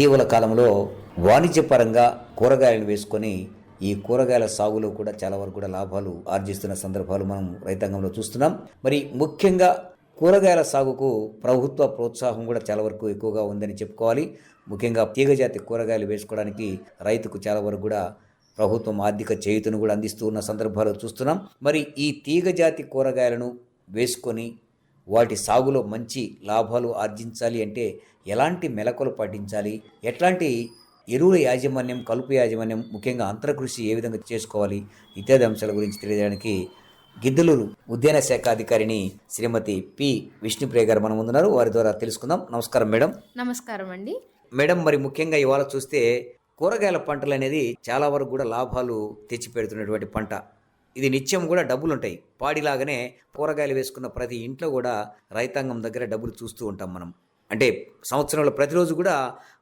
ఇటీవల కాలంలో వాణిజ్యపరంగా కూరగాయలు వేసుకొని ఈ కూరగాయల సాగులో కూడా చాలా వరకు కూడా లాభాలు ఆర్జిస్తున్న సందర్భాలు మనం రైతాంగంలో చూస్తున్నాం. మరి ముఖ్యంగా కూరగాయల సాగుకు ప్రభుత్వ ప్రోత్సాహం కూడా చాలా వరకు ఎక్కువగా ఉందని చెప్పుకోవాలి. ముఖ్యంగా తీగజాతి కూరగాయలు వేసుకోవడానికి రైతుకు చాలా వరకు కూడా ప్రభుత్వం ఆర్థిక చేయుతను కూడా అందిస్తూ ఉన్న సందర్భాలు చూస్తున్నాం. మరి ఈ తీగజాతి కూరగాయలను వేసుకొని వాటి సాగులో మంచి లాభాలు ఆర్జించాలి అంటే ఎలాంటి మెలకులు పాటించాలి? ఎట్లాంటి ఎరువుల యాజమాన్యం కలుపు యాజమాన్యం ముఖ్యంగా అంతరకృషి ఏ విధంగా చేసుకోవాలి? ఇత్యాది అంశాల గురించి తెలియజేయడానికి గిద్దలూరు ఉద్యాన శాఖ అధికారిని శ్రీమతి పి. విష్ణుప్రియ గారు మన ముందున్నారు. వారి ద్వారా తెలుసుకుందాం. నమస్కారం మేడం. నమస్కారం అండి. మేడం మరి ముఖ్యంగా ఇవాళ చూస్తే కూరగాయల పంటలు అనేది చాలా వరకు కూడా లాభాలు తెచ్చిపెడుతున్నటువంటి పంట. ఇది నిత్యం కూడా డబ్బులు ఉంటాయి పాడిలాగానే కూరగాయలు వేసుకున్న ప్రతి ఇంట్లో కూడా రైతాంగం దగ్గర డబ్బులు చూస్తూ ఉంటాం మనం. అంటే సంవత్సరంలో ప్రతిరోజు కూడా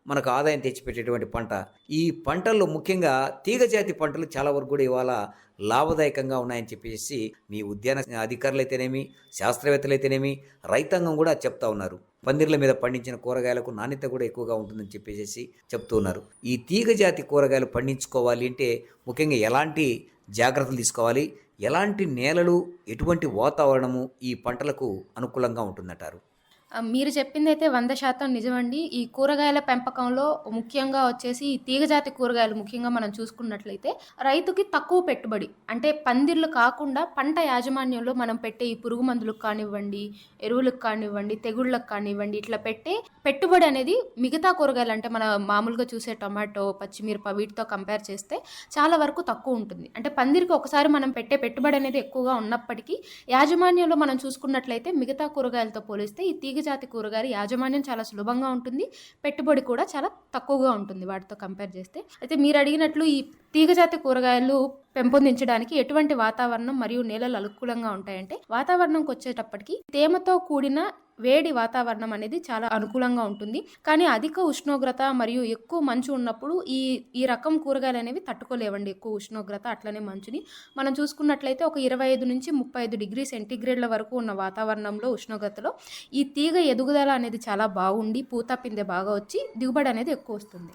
మనకు ఆదాయం తెచ్చిపెట్టేటువంటి పంట. ఈ పంటల్లో ముఖ్యంగా తీగజాతి పంటలు చాలా వరకు కూడా ఇవాళ లాభదాయకంగా ఉన్నాయని చెప్పేసి మీ ఉద్యాన అధికారులు అయితేనేమి శాస్త్రవేత్తలు అయితేనేమి రైతాంగం కూడా చెప్తా ఉన్నారు. పందిర్ల మీద పండించిన కూరగాయలకు నాణ్యత కూడా ఎక్కువగా ఉంటుందని చెప్పేసి చెప్తూ ఉన్నారు. ఈ తీగజాతి కూరగాయలు పండించుకోవాలి అంటే ముఖ్యంగా ఎలాంటి జాగ్రత్తలు తీసుకోవాలి. ఎలాంటి నేలలు ఎటువంటి వాతావరణము ఈ పంటలకు అనుకూలంగా ఉంటుందంటారు? మీరు చెప్పింది అయితే వంద శాతం నిజమండి. ఈ కూరగాయల పెంపకంలో ముఖ్యంగా వచ్చేసి ఈ తీగజాతి కూరగాయలు ముఖ్యంగా మనం చూసుకున్నట్లయితే రైతుకి తక్కువ పెట్టుబడి అంటే పందిర్లు కాకుండా పంట యాజమాన్యంలో మనం పెట్టే ఈ పురుగు మందులకు కానివ్వండి ఎరువులకు కానివ్వండి తెగుళ్ళకు కానివ్వండి ఇట్లా పెట్టే పెట్టుబడి అనేది మిగతా కూరగాయలు అంటే మన మామూలుగా చూసే టొమాటో పచ్చిమిరప వీటితో కంపేర్ చేస్తే చాలా వరకు తక్కువ ఉంటుంది. అంటే పందిరికి ఒకసారి మనం పెట్టే పెట్టుబడి అనేది ఎక్కువగా ఉన్నప్పటికీ యాజమాన్యంలో మనం చూసుకున్నట్లయితే మిగతా కూరగాయలతో పోలిస్తే ఈ తీగ తీగజాతి కూరగాయలు యాజమాన్యం చాలా సులభంగా ఉంటుంది. పెట్టుబడి కూడా చాలా తక్కువగా ఉంటుంది వాటితో కంపేర్ చేస్తే. అయితే మీరు అడిగినట్లు ఈ తీగజాతి కూరగాయలు పెంపొందించడానికి ఎటువంటి వాతావరణం మరియు నేలలు అనుకూలంగా ఉంటాయంటే వాతావరణంకి వచ్చేటప్పటికి తేమతో కూడిన వేడి వాతావరణం అనేది చాలా అనుకూలంగా ఉంటుంది. కానీ అధిక ఉష్ణోగ్రత మరియు ఎక్కువ మంచు ఉన్నప్పుడు ఈ ఈ రకం కూరగాయలు అనేవి తట్టుకోలేవండి ఎక్కువ ఉష్ణోగ్రత అట్లనే మంచుని. మనం చూసుకున్నట్లయితే ఒక ఇరవై ఐదు నుంచి ముప్పై ఐదు డిగ్రీ సెంటీగ్రేడ్ల వరకు ఉన్న వాతావరణంలో ఉష్ణోగ్రతలో ఈ తీగ ఎదుగుదల అనేది చాలా బాగుండి పూత పిందె బాగా వచ్చి దిగుబడి అనేది ఎక్కువ వస్తుంది.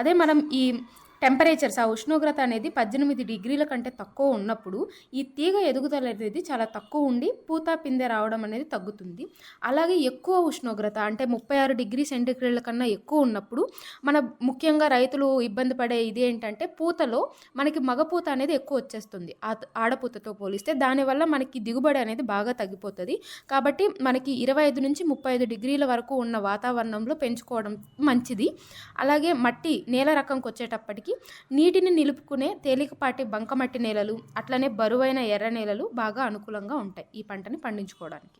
అదే మనం ఈ టెంపరేచర్స్ ఆ ఉష్ణోగ్రత అనేది పద్దెనిమిది డిగ్రీల కంటే తక్కువ ఉన్నప్పుడు ఈ తీగ ఎదుగుదల అనేది చాలా తక్కువ ఉండి పూత పిందె రావడం అనేది తగ్గుతుంది. అలాగే ఎక్కువ ఉష్ణోగ్రత అంటే ముప్పై ఆరు డిగ్రీ సెంటీగ్రేడ్ల కన్నా ఎక్కువ ఉన్నప్పుడు మన ముఖ్యంగా రైతులు ఇబ్బంది పడే ఇది ఏంటంటే పూతలో మనకి మగ పూత అనేది ఎక్కువ వచ్చేస్తుంది. ఆ- ఆడపూతతో పోలిస్తే దానివల్ల మనకి దిగుబడి అనేది బాగా తగ్గిపోతుంది. కాబట్టి మనకి ఇరవై ఐదు నుంచి ముప్పై ఐదు డిగ్రీల వరకు ఉన్న వాతావరణంలో పెంచుకోవడం మంచిది. అలాగే మట్టి నేల రకంకి వచ్చేటప్పటికి నీటిని నిలుపుకునే తేలికపాటి బంకమట్టి నేలలు అట్లనే బరువైన ఎర్ర నేలలు బాగా అనుకూలంగా ఉంటాయి ఈ పంటని పండించుకోవడానికి.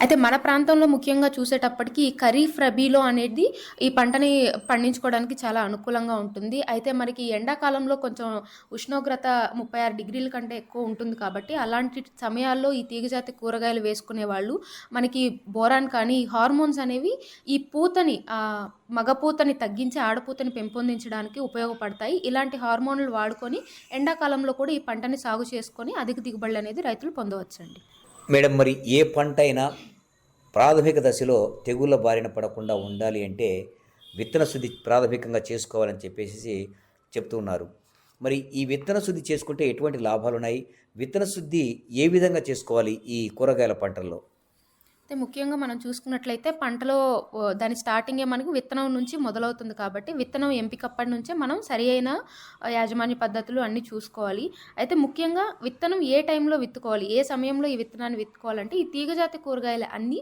అయితే మన ప్రాంతంలో ముఖ్యంగా చూసేటప్పటికి ఖరీఫ్ రబీలో అనేది ఈ పంటని పండించుకోవడానికి చాలా అనుకూలంగా ఉంటుంది. అయితే మనకి ఎండాకాలంలో కొంచెం ఉష్ణోగ్రత ముప్పై ఆరు డిగ్రీల కంటే ఎక్కువ ఉంటుంది కాబట్టి అలాంటి సమయాల్లో ఈ తీగజాతి కూరగాయలు వేసుకునే వాళ్ళు మనకి బోరాన్ కానీ హార్మోన్స్ అనేవి ఈ పూతని మగపూతని తగ్గించి ఆడపూతని పెంపొందించడానికి ఉపయోగపడతాయి. ఇలాంటి హార్మోన్లు వాడుకొని ఎండాకాలంలో కూడా ఈ పంటని సాగు చేసుకొని అధిక దిగుబడులు అనేది రైతులు పొందవచ్చండి. మేడం మరి ఏ పంట అయినా ప్రాథమిక దశలో తెగుళ్ళ బారిన పడకుండా ఉండాలి అంటే విత్తన శుద్ధి ప్రాథమికంగా చేసుకోవాలని చెప్పేసి చెప్తున్నారు. మరి ఈ విత్తన శుద్ధి చేసుకుంటే ఎటువంటి లాభాలు ఉన్నాయి విత్తన శుద్ధి ఏ విధంగా చేసుకోవాలి ఈ కూరగాయల పంటల్లో? అయితే ముఖ్యంగా మనం చూసుకున్నట్లయితే పంటలో దాని స్టార్టింగే మనకు విత్తనం నుంచి మొదలవుతుంది కాబట్టి విత్తనం ఎంపికప్పటి నుంచే మనం సరి అయిన యాజమాన్య పద్ధతులు అన్నీ చూసుకోవాలి. అయితే ముఖ్యంగా విత్తనం ఏ టైంలో విత్తుకోవాలి ఏ సమయంలో ఈ విత్తనాన్ని విత్తుకోవాలంటే ఈ తీగజాతి కూరగాయలు అన్నీ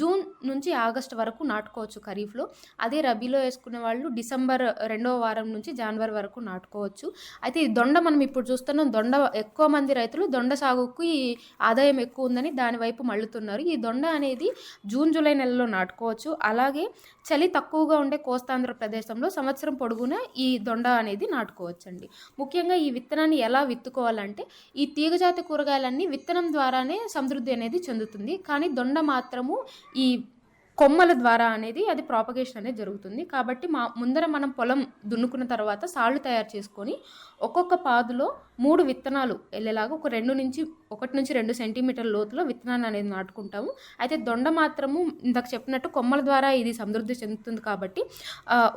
జూన్ నుంచి ఆగస్ట్ వరకు నాటుకోవచ్చు ఖరీఫ్లో. అదే రబీలో వేసుకునే వాళ్ళు డిసెంబర్ రెండవ వారం నుంచి జనవరి వరకు నాటుకోవచ్చు. అయితే ఈ దొండ మనం ఇప్పుడు చూస్తున్నాం దొండ ఎక్కువ మంది రైతులు దొండ సాగుకు ఈ ఆదాయం ఎక్కువ ఉందని దాని వైపు మళ్ళుతున్నారు. ఈ దొండ అనేది జూన్ జూలై నెలలో నాటుకోవచ్చు. అలాగే చలి తక్కువగా ఉండే కోస్తాంధ్ర ప్రదేశంలో సంవత్సరం పొడుగునా ఈ దొండ అనేది నాటుకోవచ్చండి. ముఖ్యంగా ఈ విత్తనాన్ని ఎలా విత్తుకోవాలంటే ఈ తీగజాతి కూరగాయలన్నీ విత్తనం ద్వారానే సమృద్ధి అనేది చెందుతుంది. కానీ దొండ మాత్రము ఈ కొమ్మల ద్వారా అనేది అది ప్రాపగేషన్ అనేది జరుగుతుంది. కాబట్టి మా ముందర మనం పొలం దున్నుకున్న తర్వాత సాళ్ళు తయారు చేసుకొని ఒక్కొక్క పాదులో మూడు విత్తనాలు వెళ్ళేలాగా ఒక రెండు నుంచి ఒకటి నుంచి రెండు సెంటీమీటర్ల లోతులో విత్తనాన్ని అనేది నాటుకుంటాము. అయితే దొండ మాత్రము ఇందాక చెప్పినట్టు కొమ్మల ద్వారా ఇది సమృద్ధి చెందుతుంది కాబట్టి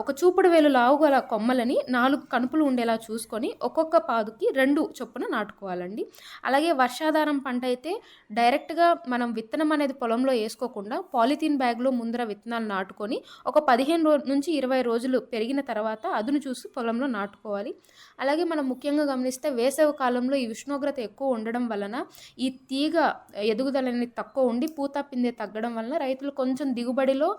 ఒక చూపుడు వేలు లావు గల కొమ్మలని నాలుగు కణుపులు ఉండేలా చూసుకొని ఒక్కొక్క పాదుకి రెండు చొప్పున నాటుకోవాలండి. అలాగే వర్షాధారం పంట అయితే డైరెక్ట్గా మనం విత్తనం అనేది పొలంలో వేసుకోకుండా పాలిథీన్ బ్యాగ్లో ముందర విత్తనాలు నాటుకొని ఒక పదిహేను రో నుంచి ఇరవై రోజులు పెరిగిన తర్వాత అదును చూసి పొలంలో నాటుకోవాలి. అలాగే మనం ముఖ్యంగా గమనిస్తే వేసవి కాలంలో ఈ ఉష్ణోగ్రత ఎక్కువ ఉండడం వలన ఈ తీగ ఎదుగుదల అనేది తక్కువ ఉండి పూత పిందె తగ్గడం వలన రైతులు కొంచెం దిగుబడిలో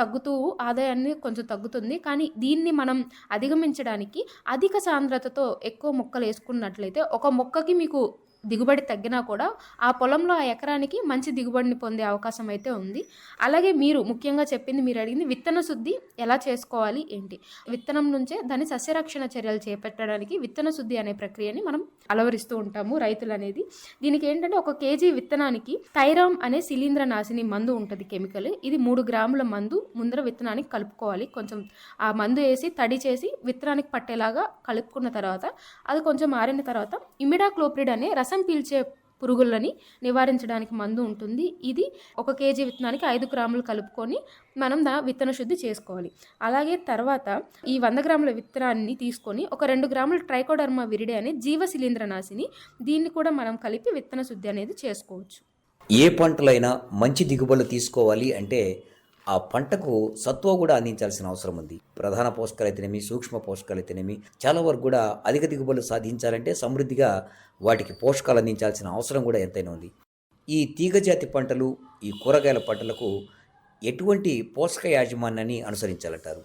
తగ్గుతూ ఆదాయాన్ని కొంచెం తగ్గుతుంది. కానీ దీన్ని మనం అధిగమించడానికి అధిక సాంద్రతతో ఎక్కువ మొక్కలు వేసుకున్నట్లయితే ఒక మొక్కకి మీకు దిగుబడి తగ్గినా కూడా ఆ పొలంలో ఆ ఎకరానికి మంచి దిగుబడిని పొందే అవకాశం అయితే ఉంది. అలాగే మీరు ముఖ్యంగా చెప్పింది మీరు అడిగింది విత్తన శుద్ధి ఎలా చేసుకోవాలి ఏంటి? విత్తనం నుంచే దాని సస్యరక్షణ చర్యలు చేపట్టడానికి విత్తన శుద్ధి అనే ప్రక్రియని మనం అలవరిస్తూ ఉంటాము రైతులు అనేది దీనికి ఏంటంటే ఒక కేజీ విత్తనానికి థైరామ్ అనే శిలీంద్ర నాశిని మందు ఉంటుంది కెమికల్. ఇది మూడు గ్రాముల మందు ముందర విత్తనానికి కలుపుకోవాలి. కొంచెం ఆ మందు వేసి తడి చేసి విత్తనానికి పట్టేలాగా కలుపుకున్న తర్వాత అది కొంచెం మారిన తర్వాత ఇమిడాక్లోప్రిడ్ అనే రసం పీల్చే పురుగులని నివారించడానికి మందు ఉంటుంది. ఇది ఒక కేజీ విత్తనానికి ఐదు గ్రాములు కలుపుకొని మనం దా విత్తన శుద్ధి చేసుకోవాలి. అలాగే తర్వాత ఈ వంద గ్రాముల విత్తనాన్ని తీసుకొని ఒక రెండు గ్రాముల ట్రైకోడర్మా విరిడే అనే జీవ శిలీంద్రనాశిని దీన్ని కూడా మనం కలిపి విత్తన శుద్ధి అనేది చేసుకోవచ్చు. ఏ పంటలైనా మంచి దిగుబడులు తీసుకోవాలి అంటే ఆ పంటకు సత్వ కూడా అందించాల్సిన అవసరం ఉంది. ప్రధాన పోషకాలు అయితేనేమి సూక్ష్మ పోషకాలు అయితేనేమి చాలా వరకు కూడా అధిక దిగుబడులు సాధించాలంటే సమృద్ధిగా వాటికి పోషకాలు అందించాల్సిన అవసరం కూడా ఎంతైనా ఉంది. ఈ తీగజాతి పంటలు ఈ కూరగాయల పంటలకు ఎటువంటి పోషక యాజమాన్యాన్ని అనుసరించాలంటారు?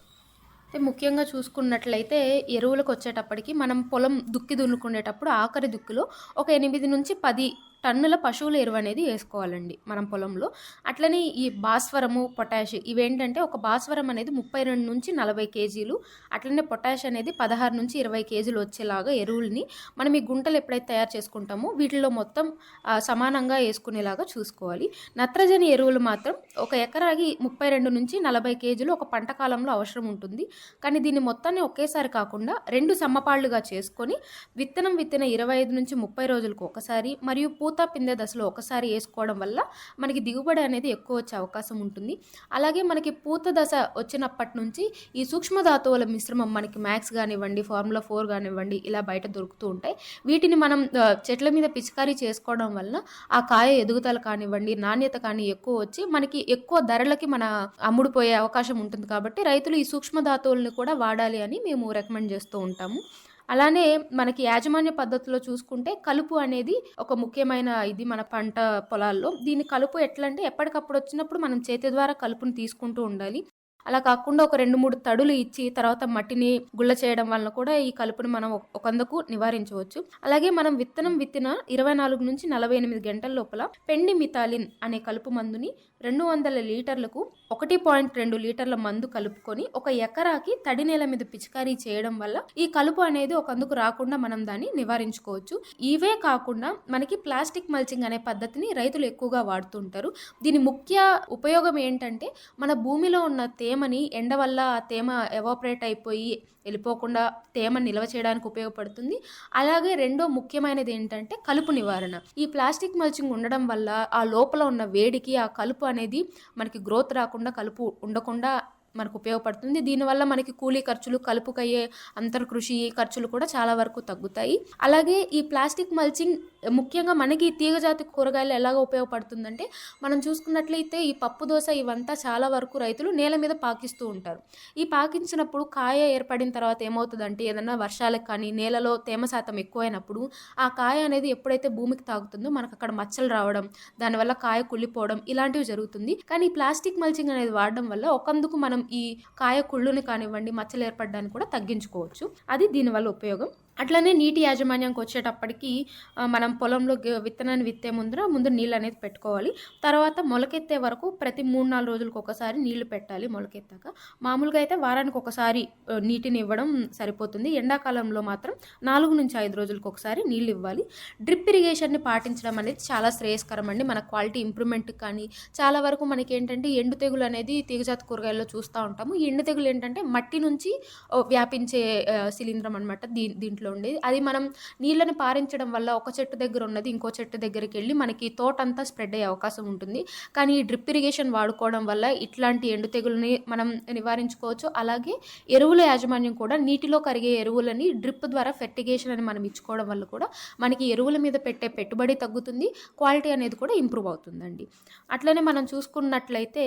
అయితే ముఖ్యంగా చూసుకున్నట్లయితే ఎరువులకు వచ్చేటప్పటికి మనం పొలం దుక్కి దున్నుకునేటప్పుడు ఆఖరి దుక్కిలో ఒక ఎనిమిది నుంచి పది టన్నుల పశువుల ఎరువు అనేది వేసుకోవాలండి మనం పొలంలో. అట్లనే ఈ భాస్వరము పొటాష్ ఇవేంటంటే ఒక భాస్వరం అనేది ముప్పై రెండు నుంచి నలభై కేజీలు అట్లనే పొటాష్ అనేది పదహారు నుంచి ఇరవై కేజీలు వచ్చేలాగా ఎరువుల్ని మనం ఈ గుంటలు ఎప్పుడైతే తయారు చేసుకుంటామో వీటిలో మొత్తం సమానంగా వేసుకునేలాగా చూసుకోవాలి. నత్రజని ఎరువులు మాత్రం ఒక ఎకరాకి ముప్పై రెండు నుంచి నలభై కేజీలు ఒక పంట కాలంలో అవసరం ఉంటుంది. కానీ దీన్ని మొత్తాన్ని ఒకేసారి కాకుండా రెండు సమపాళ్ళుగా చేసుకొని విత్తనం విత్తిన ఇరవై ఐదు నుంచి ముప్పై రోజులకు ఒకసారి మరియు పూత పూత పిందె దశలో ఒకసారి వేసుకోవడం వల్ల మనకి దిగుబడి అనేది ఎక్కువ వచ్చే అవకాశం ఉంటుంది. అలాగే మనకి పూత దశ వచ్చినప్పటి నుంచి ఈ సూక్ష్మధాతువుల మిశ్రమం మనకి మ్యాక్స్ కానివ్వండి ఫార్ములా ఫోర్ కానివ్వండి ఇలా బయట దొరుకుతూ ఉంటాయి. వీటిని మనం చెట్ల మీద పిచికారీ చేసుకోవడం వలన ఆ కాయ ఎదుగుదల కానివ్వండి నాణ్యత కానీ ఎక్కువ వచ్చి మనకి ఎక్కువ ధరలకి మన అమ్ముడుపోయే అవకాశం ఉంటుంది. కాబట్టి రైతులు ఈ సూక్ష్మధాతువులను కూడా వాడాలి అని మేము రికమెండ్ చేస్తూ ఉంటాము. అలానే మనకి యాజమాన్య పద్ధతిలో చూసుకుంటే కలుపు అనేది ఒక ముఖ్యమైన ఇది మన పంట పొలాల్లో. దీని కలుపు ఎట్లా అంటే ఎప్పటికప్పుడు వచ్చినప్పుడు మనం చేతి ద్వారా కలుపుని తీసుకుంటూ ఉండాలి. అలా కాకుండా ఒక రెండు మూడు తడులు ఇచ్చి తర్వాత మట్టిని గుల్ల చేయడం వలన కూడా ఈ కలుపును మనం ఒక- ఒకందుకు నివారించవచ్చు. అలాగే మనం విత్తనం విత్తిన ఇరవై నాలుగు నుంచి నలభై ఎనిమిది గంటల లోపల పెండి మిథాలిన్ అనే కలుపు మందుని రెండు వందల లీటర్లకు ఒకటి పాయింట్ రెండు లీటర్ల మందు కలుపుకొని ఒక ఎకరాకి తడి నేల మీద పిచికారీ చేయడం వల్ల ఈ కలుపు అనేది ఒకందుకు రాకుండా మనం దాన్ని నివారించుకోవచ్చు. ఇవే కాకుండా మనకి ప్లాస్టిక్ మల్చింగ్ అనే పద్ధతిని రైతులు ఎక్కువగా వాడుతుంటారు. దీని ముఖ్య ఉపయోగం ఏంటంటే మన భూమిలో ఉన్న తేమని ఎండ వల్ల తేమ ఎవాపరేట్ అయిపోయి వెళ్ళిపోకుండా తేమ నిల్వ చేయడానికి ఉపయోగపడుతుంది. అలాగే రెండో ముఖ్యమైనది ఏంటంటే కలుపు నివారణ. ఈ ప్లాస్టిక్ మల్చింగ్ ఉండడం వల్ల ఆ లోపల ఉన్న వేడికి ఆ కలుపు అనేది మనకి గ్రోత్ రాకుండా కలుపు ఉండకుండా మనకు ఉపయోగపడుతుంది. దీనివల్ల మనకి కూలీ ఖర్చులు కలుపుకయ్యే అంతర్ కృషి ఖర్చులు కూడా చాలా వరకు తగ్గుతాయి. అలాగే ఈ ప్లాస్టిక్ మల్చింగ్ ముఖ్యంగా మనకి ఈ తీగజాతి కూరగాయలు ఎలాగ ఉపయోగపడుతుందంటే మనం చూసుకున్నట్లయితే ఈ పప్పు దోశ ఇవంతా చాలా వరకు రైతులు నేల మీద పాకిస్తూ ఉంటారు. ఈ పాకించినప్పుడు కాయ ఏర్పడిన తర్వాత ఏమవుతుందంటే ఏదన్నా వర్షాలకు కానీ నేలలో తేమ శాతం ఎక్కువైనప్పుడు ఆ కాయ అనేది ఎప్పుడైతే భూమికి తాగుతుందో మనకు అక్కడ మచ్చలు రావడం దానివల్ల కాయ కుళ్ళిపోవడం ఇలాంటివి జరుగుతుంది. కానీ ఈ ప్లాస్టిక్ మల్చింగ్ అనేది వాడడం వల్ల ఒకందుకు మనం ఈ కాయ కుళ్ళుని కానివ్వండి మచ్చలు ఏర్పడడానికి కూడా తగ్గించుకోవచ్చు. అది దీనివల్ల ఉపయోగం. అట్లనే నీటి యాజమాన్యంకి వచ్చేటప్పటికి మనం పొలంలో విత్తనాన్ని విత్తే ముందర ముందు నీళ్ళు అనేది పెట్టుకోవాలి. తర్వాత మొలకెత్తే వరకు ప్రతి మూడు నాలుగు రోజులకు ఒకసారి నీళ్ళు పెట్టాలి మొలకెత్తాక. మామూలుగా అయితే వారానికి ఒకసారి నీటిని ఇవ్వడం సరిపోతుంది. ఎండాకాలంలో మాత్రం నాలుగు నుంచి ఐదు రోజులకు ఒకసారి నీళ్ళు ఇవ్వాలి. డ్రిప్ ఇరిగేషన్ని పాటించడం అనేది చాలా శ్రేయస్కరం అండి. మన క్వాలిటీ ఇంప్రూవ్మెంట్ కానీ చాలా వరకు మనకి ఏంటంటే ఎండు తెగులు అనేది తీగజాతి కూరగాయల్లో చూస్తూ ఉంటాము. ఎండు తెగులు ఏంటంటే మట్టి నుంచి వ్యాపించే శిలీంద్రం అనమాట దీ దీంట్లో ఉండేది అది మనం నీళ్ళని పారించడం వల్ల ఒక చెట్టు దగ్గర ఉన్నది ఇంకో చెట్టు దగ్గరికి వెళ్ళి మనకి తోట అంతా స్ప్రెడ్ అయ్యే అవకాశం ఉంటుంది. కానీ ఈ డ్రిప్ ఇరిగేషన్ వాడుకోవడం వల్ల ఇట్లాంటి ఎండు తెగులని మనం నివారించుకోవచ్చు. అలాగే ఎరువుల యాజమాన్యం కూడా నీటిలో కరిగే ఎరువులని డ్రిప్ ద్వారా ఫెర్టిగేషన్ అని మనం ఇచ్చుకోవడం వల్ల కూడా మనకి ఎరువుల మీద పెట్టే పెట్టుబడి తగ్గుతుంది క్వాలిటీ అనేది కూడా ఇంప్రూవ్ అవుతుందండి. అట్లనే మనం చూసుకున్నట్లయితే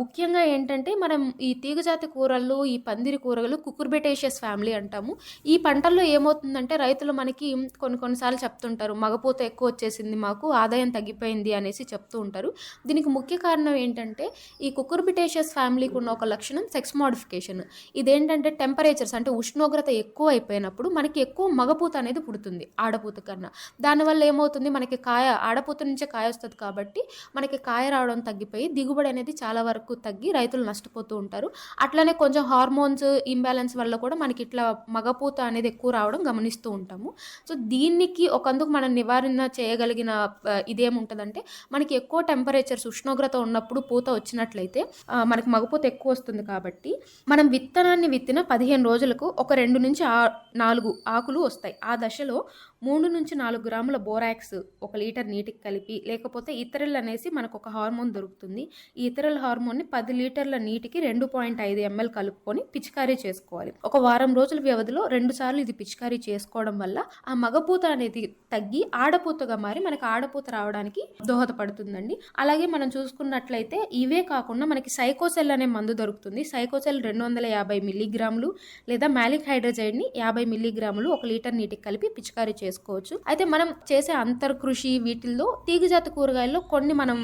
ముఖ్యంగా ఏంటంటే మనం ఈ తీగజాతి కూరలు ఈ పందిరి కూరలు కుకుర్బెటేషియస్ ఫ్యామిలీ అంటాము. ఈ పంటల్లో ఏమవుతుందంటే రైతులు మనకి కొన్ని కొన్నిసార్లు చెప్తుంటారు మగపూత ఎక్కువ వచ్చేసింది మాకు ఆదాయం తగ్గిపోయింది అనేసి చెప్తూ ఉంటారు. దీనికి ముఖ్య కారణం ఏంటంటే ఈ కుకుర్బిటేషియస్ ఫ్యామిలీకి ఉన్న ఒక లక్షణం సెక్స్ మోడిఫికేషన్. ఇదేంటంటే టెంపరేచర్స్ అంటే ఉష్ణోగ్రత ఎక్కువ అయిపోయినప్పుడు మనకి ఎక్కువ మగపూత అనేది పుడుతుంది ఆడపూత కన్నా. దానివల్ల ఏమవుతుంది? మనకి కాయ ఆడపూత నుంచే కాయ వస్తుంది కాబట్టి మనకి కాయ రావడం తగ్గిపోయి దిగుబడి అనేది చాలా వరకు తగ్గి రైతులు నష్టపోతూ ఉంటారు. అట్లనే కొంచెం హార్మోన్స్ ఇంబ్యాలెన్స్ వల్ల కూడా మనకి ఇట్లా మగపూత అనేది ఎక్కువ రావడం గమనిస్తూ ఉంటాము. సో దీనికి ఒకందుకు మనం నివారణ చేయగలిగిన ఆ, ఇదేముంటుందంటే మనకి ఎక్కువ టెంపరేచర్స్ ఉష్ణోగ్రత ఉన్నప్పుడు పూత వచ్చినట్లయితే మనకి మగపూత ఎక్కువ వస్తుంది కాబట్టి మనం విత్తనాన్ని విత్తిన పదిహేను రోజులకు ఒక రెండు నుంచి ఆ నాలుగు ఆకులు వస్తాయి. ఆ దశలో మూడు నుంచి నాలుగు గ్రాముల బోరాక్స్ ఒక లీటర్ నీటికి కలిపి లేకపోతే ఇతరులు అనేసి మనకు ఒక హార్మోన్ దొరుకుతుంది. ఈ ఇతరుల హార్మోన్ని పది లీటర్ల నీటికి రెండు పాయింట్ ఐదు ఎంఎల్ కలుపుకొని పిచికారీ చేసుకోవాలి. ఒక వారం రోజుల వ్యవధిలో రెండు సార్లు ఇది పిచికారీ చేసుకోవడం వల్ల ఆ మగపూత అనేది తగ్గి ఆడపూతగా మారి మనకి ఆడపూత రావడానికి దోహదపడుతుందండి. అలాగే మనం చూసుకున్నట్లయితే ఇవే కాకుండా మనకి సైకోసెల్ అనే మందు దొరుకుతుంది. సైకోసెల్ రెండు వందల యాభై మిల్లీగ్రాములు లేదా మ్యాలిక్ హైడ్రజైడ్ని యాభై మిల్లీగ్రాములు ఒక లీటర్ నీటికి కలిపి పిచికారీ చేసుకోవచ్చు. అయితే మనం చేసే అంతర్కృషి వీటిల్లో తీగజాతి కూరగాయల్లో కొన్ని మనం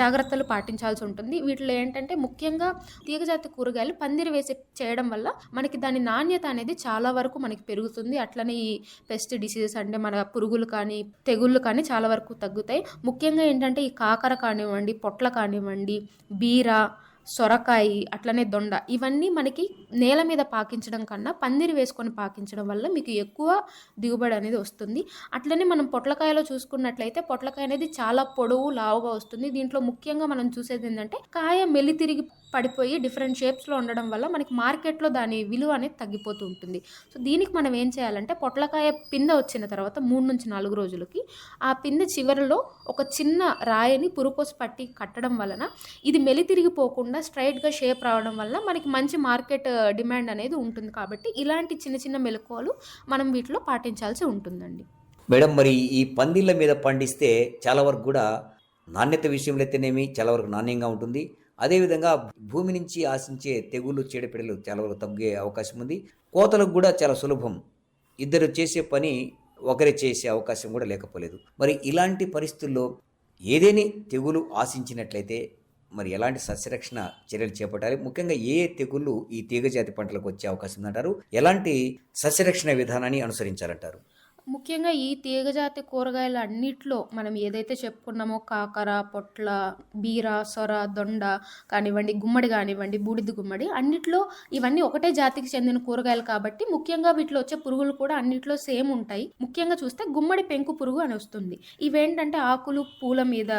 జాగ్రత్తలు పాటించాల్సి ఉంటుంది. వీటిలో ఏంటంటే ముఖ్యంగా తీగజాతి కూరగాయలు పందిరి వేసి చేయడం వల్ల మనకి దాని నాణ్యత అనేది చాలా వరకు మనకి పెరుగుతుంది. అట్లనే ఈ పెస్ట్ డిసీజెస్ అంటే మన పురుగులు కానీ తెగుళ్ళు కానీ చాలా వరకు తగ్గుతాయి. ముఖ్యంగా ఏంటంటే ఈ కాకర కానివ్వండి పొట్ల కానివ్వండి బీర సొరకాయి అట్లనే దొండ ఇవన్నీ మనకి నేల మీద పాకించడం కన్నా పందిరి వేసుకొని పాకించడం వల్ల మీకు ఎక్కువ దిగుబడి అనేది వస్తుంది. అట్లనే మనం పొట్లకాయలో చూసుకున్నట్లయితే పొట్లకాయ అనేది చాలా పొడవు లావుగా వస్తుంది. దీంట్లో ముఖ్యంగా మనం చూసేది ఏంటంటే కాయ మెల్లి తిరిగి పడిపోయి డిఫరెంట్ షేప్స్లో ఉండడం వల్ల మనకి మార్కెట్లో దాని విలువ అనేది తగ్గిపోతూ ఉంటుంది. సో దీనికి మనం ఏం చేయాలంటే పొట్లకాయ పిందె వచ్చిన తర్వాత మూడు నుంచి నాలుగు రోజులకి ఆ పిందె చివరిలో ఒక చిన్న రాయిని పురుకోసి పట్టి కట్టడం వలన ఇది మెలి తిరిగిపోకుండా స్ట్రైట్గా షేప్ రావడం వల్ల మనకి మంచి మార్కెట్ డిమాండ్ uh, అనేది ఉంటుంది. కాబట్టి ఇలాంటి చిన్న చిన్న మెలకువలు మనం వీటిలో పాటించాల్సి ఉంటుందండి. మేడం మరి ఈ పందిళ్ళ మీద పండిస్తే చాలా వరకు కూడా నాణ్యత విషయంలో అయితేనేమి చాలా వరకు నాణ్యంగా ఉంటుంది. అదేవిధంగా భూమి నుంచి ఆశించే తెగుళ్ళు చీడపీడలు చాలా వరకు తగ్గే అవకాశం ఉంది. కోతలకు కూడా చాలా సులభం. ఇద్దరు చేసే పని ఒకరే చేసే అవకాశం కూడా లేకపోలేదు. మరి ఇలాంటి పరిస్థితుల్లో ఏదేని తెగులు ఆశించినట్లయితే మరి ఎలాంటి సస్యరక్షణ చర్యలు చేపట్టాలి? ముఖ్యంగా ఏ ఏ తెగుళ్ళు ఈ తీగజాతి పంటలకు వచ్చే అవకాశం ఉందంటారు? ఎలాంటి సస్యరక్షణ విధానాన్ని అనుసరించాలంటారు? ముఖ్యంగా ఈ తీగజాతి కూరగాయలు అన్నిట్లో మనం ఏదైతే చెప్పుకున్నామో కాకర పొట్ల బీర సొర దొండ కానివ్వండి గుమ్మడి కానివ్వండి బూడిద గుమ్మడి అన్నిట్లో ఇవన్నీ ఒకటే జాతికి చెందిన కూరగాయలు కాబట్టి ముఖ్యంగా వీటిలో వచ్చే పురుగులు కూడా అన్నిట్లో సేమ్ ఉంటాయి. ముఖ్యంగా చూస్తే గుమ్మడి పెంకు పురుగు అని వస్తుంది. ఇవేంటంటే ఆకులు పూల మీద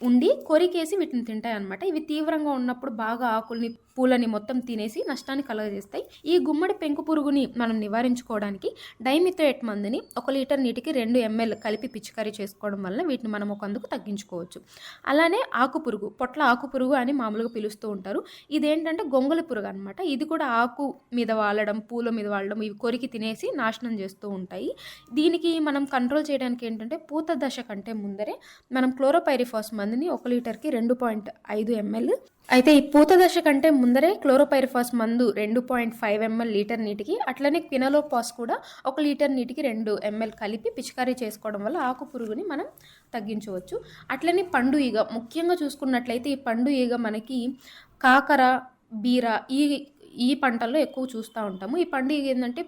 ఉండి కొరికేసి వీటిని తింటాయి అనమాట ఇవి తీవ్రంగా ఉన్నప్పుడు బాగా ఆకుల్ని పూలని మొత్తం తినేసి నష్టాన్ని కలగజేస్తాయి. ఈ గుమ్మడి పెంకు పురుగుని మనం నివారించుకోవడానికి డైమిథోయేట్ మందుని ఒక లీటర్ నీటికి రెండు ఎంఎల్ కలిపి పిచికారీ చేసుకోవడం వల్ల వీటిని మనం ఒకందుకు తగ్గించుకోవచ్చు. అలానే ఆకు పురుగు పొట్ల ఆకు పురుగు అని మామూలుగా పిలుస్తూ ఉంటారు. ఇదేంటంటే గొంగళి పురుగు అనమాట ఇది కూడా ఆకు మీద వాలడం పూల మీద వాలడం ఇవి కొరికి తినేసి నాశనం చేస్తూ ఉంటాయి. దీనికి మనం కంట్రోల్ చేయడానికి ఏంటంటే పూత దశ కంటే ముందరే మనం క్లోరోపైరిఫాస్ మందుని ఒక లీటర్కి రెండు పాయింట్ ఐదు ఎంఎల్. అయితే ఈ పూత దశ కంటే ముందరే క్లోరోపైరిఫాస్ మందు రెండు పాయింట్ ఫైవ్ ఎంఎల్ లీటర్ నీటికి అట్లనే క్వినలోపాస్ కూడా ఒక లీటర్ నీటికి రెండు ఎంఎల్ కలిపి పిచికారీ చేసుకోవడం వల్ల ఆకు పురుగుని మనం తగ్గించవచ్చు. అట్లనే పండు ఈగ ముఖ్యంగా చూసుకున్నట్లయితే ఈ పండు ఈగ మనకి కాకర బీర ఈ ఈ పంటల్లో ఎక్కువ చూస్తూ ఉంటాము. ఈ పండు ఈగ ఏంటంటే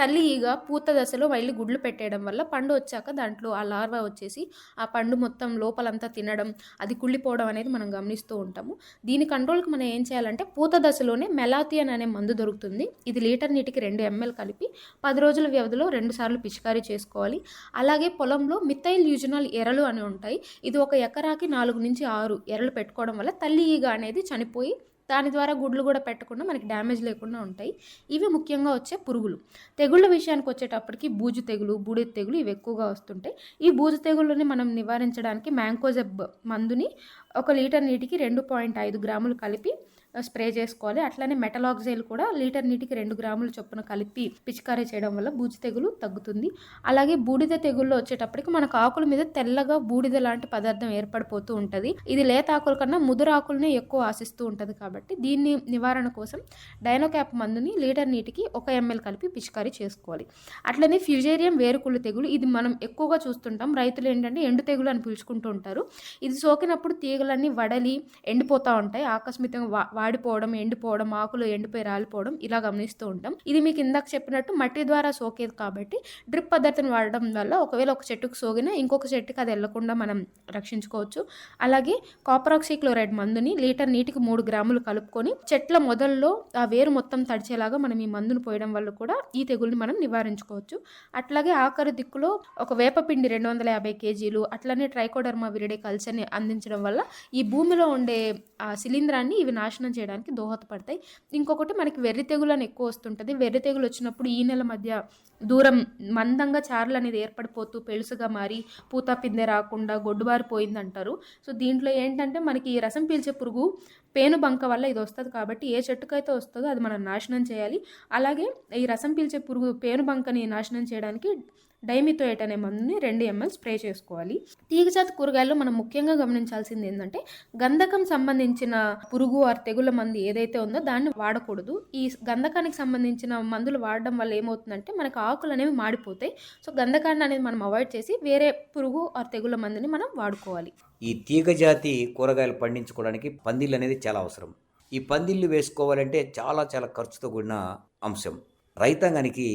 తల్లి ఈగ పూత దశలో మళ్ళీ గుడ్లు పెట్టేయడం వల్ల పండు వచ్చాక దాంట్లో ఆ లార్వా వచ్చేసి ఆ పండు మొత్తం లోపలంతా తినడం అది కుళ్ళిపోవడం అనేది మనం గమనిస్తూ ఉంటాము. దీని కంట్రోల్కి మనం ఏం చేయాలంటే పూత దశలోనే మెలాథియన్ అనే మందు దొరుకుతుంది. ఇది లీటర్ నీటికి రెండు ఎంఎల్ కలిపి పది రోజుల వ్యవధిలో రెండు సార్లు పిచికారీ చేసుకోవాలి. అలాగే పొలంలో మిథైల్ యూజనల్ ఎరలు అని ఉంటాయి. ఇది ఒక ఎకరాకి నాలుగు నుంచి ఆరు ఎరలు పెట్టుకోవడం వల్ల తల్లి ఈగ అనేది చనిపోయి దాని ద్వారా గుడ్లు కూడా పెట్టకుండా మనకి డ్యామేజ్ లేకుండా ఉంటాయి. ఇవి ముఖ్యంగా వచ్చే పురుగులు. తెగుళ్ళ విషయానికి వచ్చేటప్పటికి బూజు తెగులు బూడిద తెగులు ఇవి ఎక్కువగా వస్తుంటాయి. ఈ బూజు తెగుళ్ళని మనం నివారించడానికి మ్యాంకోజెబ్ మందుని ఒక లీటర్ నీటికి రెండు పాయింట్ ఐదు గ్రాములు కలిపి స్ప్రే చేసుకోవాలి. అట్లానే మెటలాక్జైల్ కూడా లీటర్ నీటికి రెండు గ్రాముల చొప్పున కలిపి పిచికారీ చేయడం వల్ల బూజు తెగులు తగ్గుతుంది. అలాగే బూడిద తెగుల్లో వచ్చేటప్పటికి మనకు ఆకుల మీద తెల్లగా బూడిద లాంటి పదార్థం ఏర్పడిపోతూ ఉంటుంది. ఇది లేత ఆకుల కన్నా ముదురు ఆకులనే ఎక్కువ ఆశిస్తూ ఉంటుంది కాబట్టి దీన్ని నివారణ కోసం డైనోక్యాప్ మందుని లీటర్ నీటికి ఒక ఎంఎల్ కలిపి పిచికారీ చేసుకోవాలి. అట్లనే ఫ్యూజేరియం వేరుకుళ్ళు తెగులు ఇది మనం ఎక్కువగా చూస్తుంటాం. రైతులు ఏంటంటే ఎండు తెగులు అని పిలుచుకుంటూ ఉంటారు. ఇది సోకినప్పుడు తీగలన్నీ వడలి ఎండిపోతూ ఉంటాయి. ఆకస్మికంగా వాడిపోవడం ఎండిపోవడం ఆకులు ఎండిపోయి రాలిపోవడం ఇలా గమనిస్తూ ఉంటాం. ఇది మీకు ఇందాక చెప్పినట్టు మట్టి ద్వారా సోకేది కాబట్టి డ్రిప్ పద్ధతిని వాడడం వల్ల ఒకవేళ ఒక చెట్టుకు సోకినా ఇంకొక చెట్టుకి అది వెళ్ళకుండా మనం రక్షించుకోవచ్చు. అలాగే కాపరాక్సిక్లోరైడ్ మందుని లీటర్ నీటికి మూడు గ్రాములు కలుపుకొని చెట్ల మొదల్లో ఆ వేరు మొత్తం తడిచేలాగా మనం ఈ మందును పోయడం వల్ల కూడా ఈ తెగుల్ని మనం నివారించుకోవచ్చు. అట్లాగే ఆఖరి దిక్కులో ఒక వేపపిండి రెండు వందల యాభై కేజీలు అట్లనే ట్రైకోడర్మా విరిడే కల్చర్ని అందించడం వల్ల ఈ భూమిలో ఉండే ఆ శిలీంధ్రాన్ని ఇవి నాశనం చేయడానికి దోహదపడతాయి. ఇంకొకటి మనకి వెర్రి తెగులు అని ఎక్కువ వస్తుంటుంది. వెర్రి తెగులు వచ్చినప్పుడు ఈ నెల మధ్య దూరం మందంగా చారలు అనేది ఏర్పడిపోతూ పెలుసుగా మారి పూత పిందె రాకుండా గొడ్డుబారిపోయిందంటారు. సో దీంట్లో ఏంటంటే మనకి ఈ రసం పీల్చే పురుగు పేను బంక వల్ల ఇది వస్తుంది కాబట్టి ఏ చెట్టుకైతే వస్తుందో అది మనం నాశనం చేయాలి. అలాగే ఈ రసం పీల్చే పురుగు పేను బంకని నాశనం చేయడానికి డైమిథోయేట్ అనే మందుని రెండు ఎంఎల్ స్ప్రే చేసుకోవాలి. తీగజాతి కూరగాయల్లో మనం ముఖ్యంగా గమనించాల్సింది ఏంటంటే గంధకం సంబంధించిన పురుగు ఆర్ తెగుల మందు ఏదైతే ఉందో దాన్ని వాడకూడదు. ఈ గంధకానికి సంబంధించిన మందులు వాడడం వల్ల ఏమవుతుందంటే మనకు ఆకులు అనేవి మాడిపోతాయి. సో గంధకాన్ని అనేది మనం అవాయిడ్ చేసి వేరే పురుగు ఆర్ తెగుల మందుని మనం వాడుకోవాలి. ఈ తీగజాతి కూరగాయలు పండించుకోవడానికి పందిళ్ళు అనేది చాలా అవసరం. ఈ పందిళ్ళు వేసుకోవాలంటే చాలా చాలా ఖర్చుతో కూడిన అంశం. రైతాంగానికి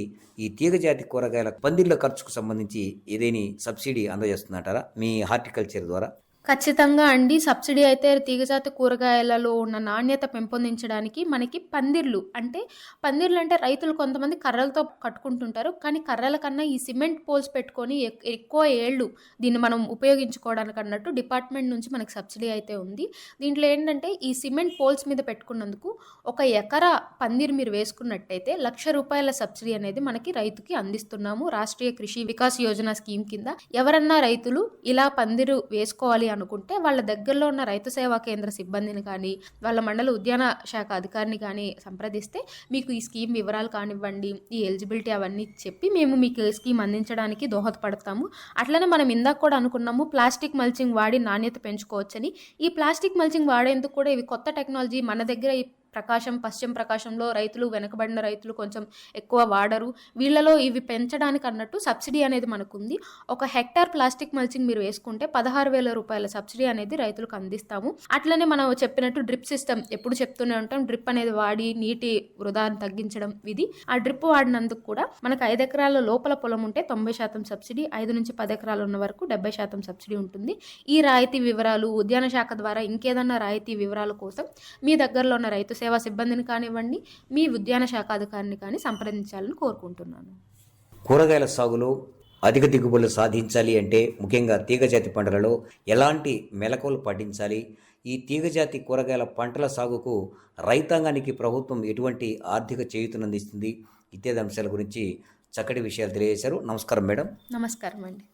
ఈ తీగజాతి కూరగాయల పందిళ్ళ ఖర్చుకు సంబంధించి ఏదేని సబ్సిడీ అందజేస్తుందంటారా? మీ హార్టికల్చర్ ద్వారా. ఖచ్చితంగా అండి. సబ్సిడీ అయితే తీగజాతి కూరగాయలలో ఉన్న నాణ్యత పెంపొందించడానికి మనకి పందిర్లు అంటే పందిర్లు అంటే రైతులు కొంతమంది కర్రలతో కట్టుకుంటుంటారు. కానీ కర్రల కన్నా ఈ సిమెంట్ పోల్స్ పెట్టుకొని ఎక్కువ ఏళ్ళు దీన్ని మనం ఉపయోగించుకోవడానికి అన్నట్టు డిపార్ట్మెంట్ నుంచి మనకి సబ్సిడీ అయితే ఉంది. దీంట్లో ఏంటంటే ఈ సిమెంట్ పోల్స్ మీద పెట్టుకున్నందుకు ఒక ఎకరా పందిర్ మీరు వేసుకున్నట్టయితే లక్ష రూపాయల సబ్సిడీ అనేది మనకి రైతుకి అందిస్తున్నాము. రాష్ట్రీయ కృషి వికాస్ యోజన స్కీమ్ కింద ఎవరన్నా రైతులు ఇలా పందిరు వేసుకోవాలి అనుకుంటే వాళ్ళ దగ్గరలో ఉన్న రైతు సేవా కేంద్ర సిబ్బందిని కానీ వాళ్ళ మండల ఉద్యాన శాఖ అధికారిని కానీ సంప్రదిస్తే మీకు ఈ స్కీమ్ వివరాలు కానివ్వండి ఈ ఎలిజిబిలిటీ అవన్నీ చెప్పి మేము మీకు స్కీమ్ అందించడానికి దోహదపడతాము. అట్లనే మనం ఇందాక కూడా అనుకున్నాము ప్లాస్టిక్ మల్చింగ్ వాడి నాణ్యత పెంచుకోవచ్చని. ఈ ప్లాస్టిక్ మల్చింగ్ వాడేందుకు కూడా ఇవి కొత్త టెక్నాలజీ మన దగ్గర ప్రకాశం పశ్చిమ ప్రకాశంలో రైతులు వెనకబడిన రైతులు కొంచెం ఎక్కువ వాడరు. వీళ్ళలో ఇవి పెంచడానికి అన్నట్టు సబ్సిడీ అనేది మనకుంది. ఒక హెక్టార్ ప్లాస్టిక్ మల్చింగ్ మీరు వేసుకుంటే పదహారు వేల రూపాయల సబ్సిడీ అనేది రైతులకు అందిస్తాము. అట్లనే మనం చెప్పినట్టు డ్రిప్ సిస్టమ్ ఎప్పుడు చెప్తూనే ఉంటాం. డ్రిప్ అనేది వాడి నీటి వృధాన్ని తగ్గించడం ఇది. ఆ డ్రిప్ వాడినందుకు కూడా మనకు ఐదు ఎకరాల లోపల పొలం ఉంటే తొంభై శాతం సబ్సిడీ ఐదు నుంచి పది ఎకరాలు ఉన్న వరకు డెబ్బై శాతం సబ్సిడీ ఉంటుంది. ఈ రాయితీ వివరాలు ఉద్యాన శాఖ ద్వారా ఇంకేదన్నా రాయితీ వివరాల కోసం మీ దగ్గరలో ఉన్న రైతు సేవా సిబ్బందిని కానివ్వండి మీ ఉద్యాన శాఖ అధికారిని కానీ సంప్రదించాలని కోరుకుంటున్నాను. కూరగాయల సాగులో అధిక దిగుబడులు సాధించాలి అంటే ముఖ్యంగా తీగజాతి పంటలలో ఎలాంటి మెలకువలు పాటించాలి? ఈ తీగజాతి కూరగాయల పంటల సాగుకు రైతాంగానికి ప్రభుత్వం ఎటువంటి ఆర్థిక చేయూతనందిస్తుంది ఇత్యాది అంశాల గురించి చక్కటి విషయాలు తెలియజేశారు. నమస్కారం మేడం. నమస్కారం అండి.